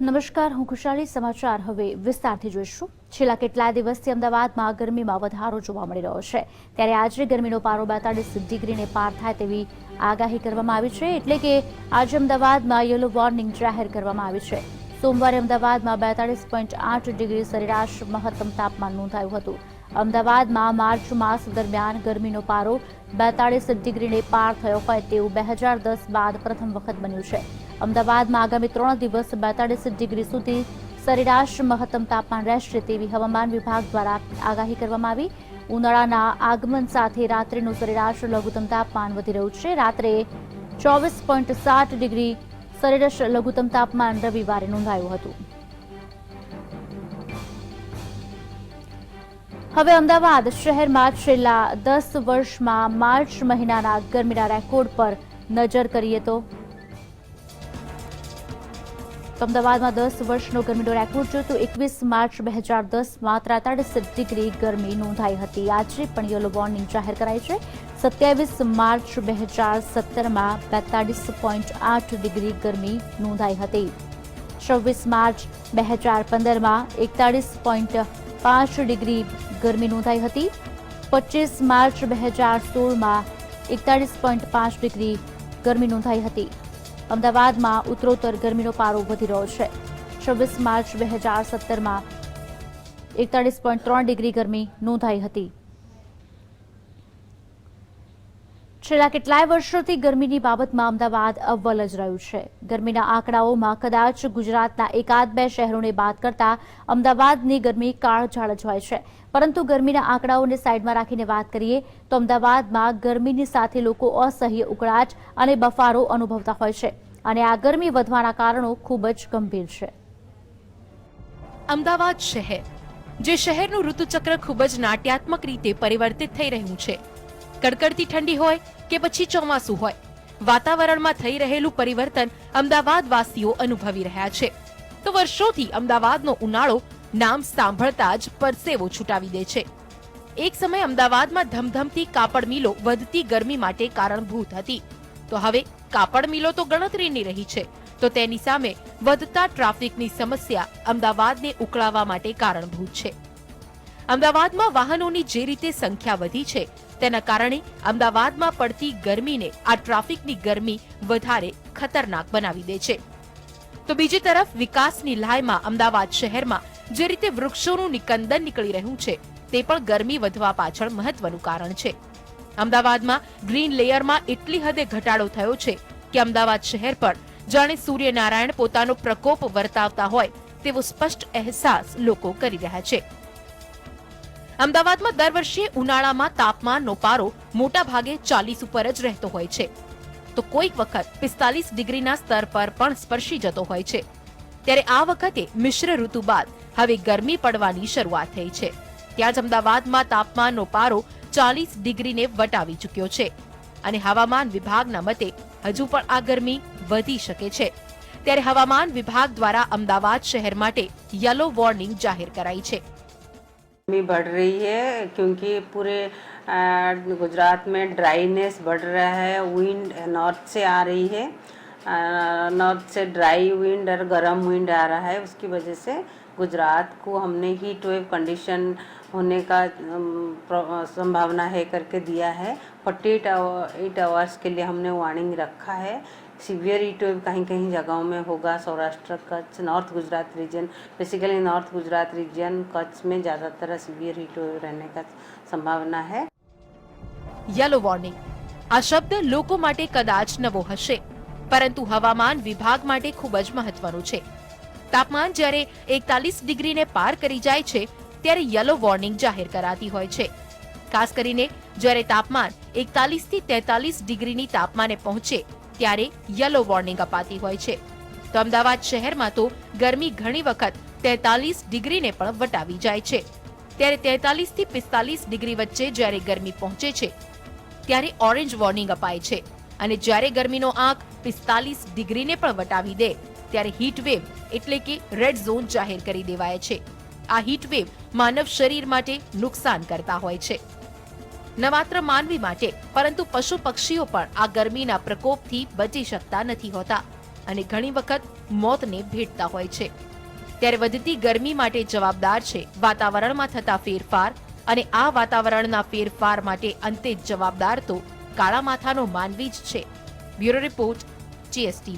નમસ્કાર, હું ખુશાલી સમાચાર. હવે વિસ્તારથી જોઈશું. છેલ્લા કેટલાય દિવસથી અમદાવાદમાં ગરમીમાં વધારો જોવા મળી રહ્યો છે. ત્યારે આજે ગરમીનો પારો બેતાળીસ ડિગ્રીને પાર થાય તેવી આગાહી કરવામાં આવી છે. એટલે કે આજે અમદાવાદમાં યલો વોર્નિંગ જાહેર કરવામાં આવી છે. સોમવારે અમદાવાદમાં બેતાળીસ પોઈન્ટ આઠ ડિગ્રી સરેરાશ મહત્તમ તાપમાન નોંધાયું હતું. અમદાવાદમાં માર્ચ માસ દરમિયાન ગરમીનો પારો બેતાળીસ ડિગ્રીને પાર થયો હોય તેવું બે હજાર દસ બાદ પ્રથમ વખત બન્યું છે. અમદાવાદમાં આગામી ત્રણ દિવસ બેતાળીસ ડિગ્રી સુધી સરેરાશ મહત્તમ તાપમાન રહેશે તેવી હવામાન વિભાગ દ્વારા આગાહી કરવામાં આવી. ઉનાળાના આગમન સાથે રાત્રિનું સરેરાશ લઘુત્તમ તાપમાન વધી રહ્યું છે. રાત્રે ચોવીસ પોઈન્ટ સાત ડિગ્રી સરેરાશ લઘુત્તમ તાપમાન રવિવારે નોંધાયું હતું. હવે અમદાવાદ શહેરમાં છેલ્લા દસ વર્ષમાં માર્ચ મહિનાના ગરમીના રેકોર્ડ પર નજર કરીએ તો તો અમદાવાદમાં દસ વર્ષનો ગરમીનો રેકોર્ડ જોતો એકવીસ માર્ચ બે હજાર દસમાં ત્રેતાળીસ ડિગ્રી ગરમી નોંધાઈ હતી. આજે પણ યલો વોર્નિંગ જાહેર કરાઈ છે. સત્યાવીસ માર્ચ બે હજાર સત્તરમાં બેતાળીસ પોઈન્ટ આઠ ડિગ્રી ગરમી નોંધાઈ હતી. છવ્વીસ માર્ચ બે હજાર પંદરમાં એકતાળીસ પોઈન્ટ પાંચ ડિગ્રી ગરમી નોંધાઈ હતી. પચીસ માર્ચ બે હજાર સોળમાં એકતાળીસ પોઈન્ટ પાંચ ડિગ્રી ગરમી નોંધાઈ હતી. અમદાવાદમાં ઉત્તરોત્તર ગરમીનો પારો વધી રહ્યો છે. છવ્વીસ માર્ચ બે હજાર સત્તરમાં એકતાળીસ પોઈન્ટ ત્રણ ડિગ્રી ગરમી નોંધાઈ હતી. છેલ્લા કેટલાય વર્ષોથી ગરમીની બાબતમાં અમદાવાદ અવ્વલ જ રહ્યું છે. ગરમીના આંકડાઓમાં કદાચ ગુજરાતના એકાદ બે શહેરોને બાદ કરતા અમદાવાદની ગરમી કાળઝાળ જ હોય છે. પરંતુ ગરમીના આંકડાઓને સાઈડમાં રાખીને વાત કરીએ તો અમદાવાદમાં ગરમીની સાથે લોકો અસહ્ય ઉકળાટ અને બફારો અનુભવતા હોય છે અને આ ગરમી વધવાના કારણો ખૂબ જ ગંભીર છે. અમદાવાદ શહેર, જે શહેરનું ઋતુચક્ર ખૂબ જ નાટ્યાત્મક રીતે પરિવર્તિત થઈ રહ્યું છે. કડકડતી ઠંડી હોય કે પછી ચોમાસું હોય. વાતાવરણમાં થઈ રહેલું પરિવર્તન અમદાવાદ વાસીઓ અનુભવી રહ્યા છે. તો વર્ષોથી અમદાવાદનો ઉનાળો નામ સાંભળતા જ પરસેવો છૂટાવી દે છે. એક સમય અમદાવાદમાં ધમધમતી કાપડ મિલો વધતી ગરમી માટે કારણભૂત હતી. તો હવે કાપડ મિલો તો ગણતરીની રહી છે. તો તેની સામે વધતા ટ્રાફિકની સમસ્યા અમદાવાદને ઉકળાવવા માટે કારણભૂત છે. અમદાવાદમાં વાહનોની જે રીતે સંખ્યા વધી છે તેના કારણે અમદાવાદમાં પડતી ગરમીને આ ટ્રાફિકની ગરમી વધારે ખતરનાક બનાવી દે છે. તો બીજી તરફ વિકાસની લાયમાં અમદાવાદ શહેરમાં જે રીતે વૃક્ષોનું નિકંદન નીકળી રહ્યું છે, તે પણ ગરમી વધવા પાછળ મહત્વનું કારણ છે. અમદાવાદમાં ગ્રીન લેયરમાં એટલી હદે ઘટાડો થયો છે કે અમદાવાદ શહેર પર જાણે સૂર્યનારાયણ પોતાનો પ્રકોપ વર્તાવતા હોય તેવો સ્પષ્ટ અહેસાસ લોકો કરી રહ્યા છે. અમદાવાદમાં દર વર્ષે ઉનાળામાં તાપમાનનો પારો મોટા ભાગે ચાલીસ ઉપર જ રહેતો હોય છે. તો કોઈક વખત પિસ્તાલીસ ડિગ્રીના સ્તર પર પણ સ્પર્શી જતો હોય છે. ત્યારે આ વખતે મિશ્ર ઋતુ બાદ હવે ગરમી પડવાની શરૂઆત થઈ છે. ત્યાં જ અમદાવાદમાં તાપમાનનો પારો ચાલીસ ડિગ્રીને વટાવી ચૂક્યો છે. અને હવામાન વિભાગના મતે હજુ પણ આ ગરમી વધી શકે છે. ત્યારે હવામાન વિભાગ દ્વારા અમદાવાદ શહેર માટે યલો વોર્નિંગ જાહેર કરાઈ છે. गर्मी बढ़ रही है क्योंकि पूरे गुजरात में ड्राईनेस बढ़ रहा है विंड नॉर्थ से आ रही है। नॉर्थ से ड्राई विंड और गर्म विंड आ रहा है, उसकी वजह से गुजरात को हमने हीट वेव कंडीशन होने का संभावना है करके दिया है। फोर्टी एट आवर्स के लिए हमने वार्निंग रखा है। सीवियर हीट वेव कहीं कहीं जगहों में होगा Saurashtra Kutch north Gujarat region basically north Gujarat region Kutch में ज़्यादातर सीवियर हीट वेव रहने का संभावना है યલો વોર્નિંગ આ શબ્દ લોકો માટે કદાચ નવો હશે પરંતુ હવામાન વિભાગ માટે ખૂબ જ મહત્વનું છે તાપમાન જ્યારે એકતાલીસ ડિગ્રીને પાર કરી જાય છે ત્યારે યલો વોર્નિંગ જાહેર કરાતી હોય છે ખાસ કરીને જ્યારે તાપમાન એકતાલીસ થી તેતાલીસ ડિગ્રીની તાપમાને પહોંચે ત્યારે યલો વોર્નિંગ અપાતી હોય છે. તો અમદાવાદ શહેરમાં તો ગરમી ઘણી વખત તેતાલીસ ડિગ્રીને પણ વટાવી જાય છે. ત્યારે તેતાલીસથી પિસ્તાલીસ ડિગ્રી વચ્ચે જ્યારે ગરમી પહોંચે છે, ત્યારે ઓરેન્જ વોર્નિંગ અપાય છે. અને જ્યારે ગરમીનો આંક પિસ્તાલીસ ડિગ્રીને પણ વટાવી દે, ત્યારે હીટ વેવ એટલે કે રેડ ઝોન જાહેર કરી દેવાય છે. આ હીટ વેવ માનવ શરીર માટે નુકસાન કરતા હોય છે. ન માત્ર માનવી માટે, પરંતુ પશુ પક્ષીઓ પણ આ ગરમીના પ્રકોપથી બચી શકતા નથી હોતા અને ઘણી વખત મોતને ભેટતા હોય છે. ત્યારે વધતી ગરમી માટે જવાબદાર છે વાતાવરણમાં થતા ફેરફાર અને આ વાતાવરણના ફેરફાર માટે અંતે જવાબદાર તો કાળા માથાનો માનવી જ છે. Bureau report GST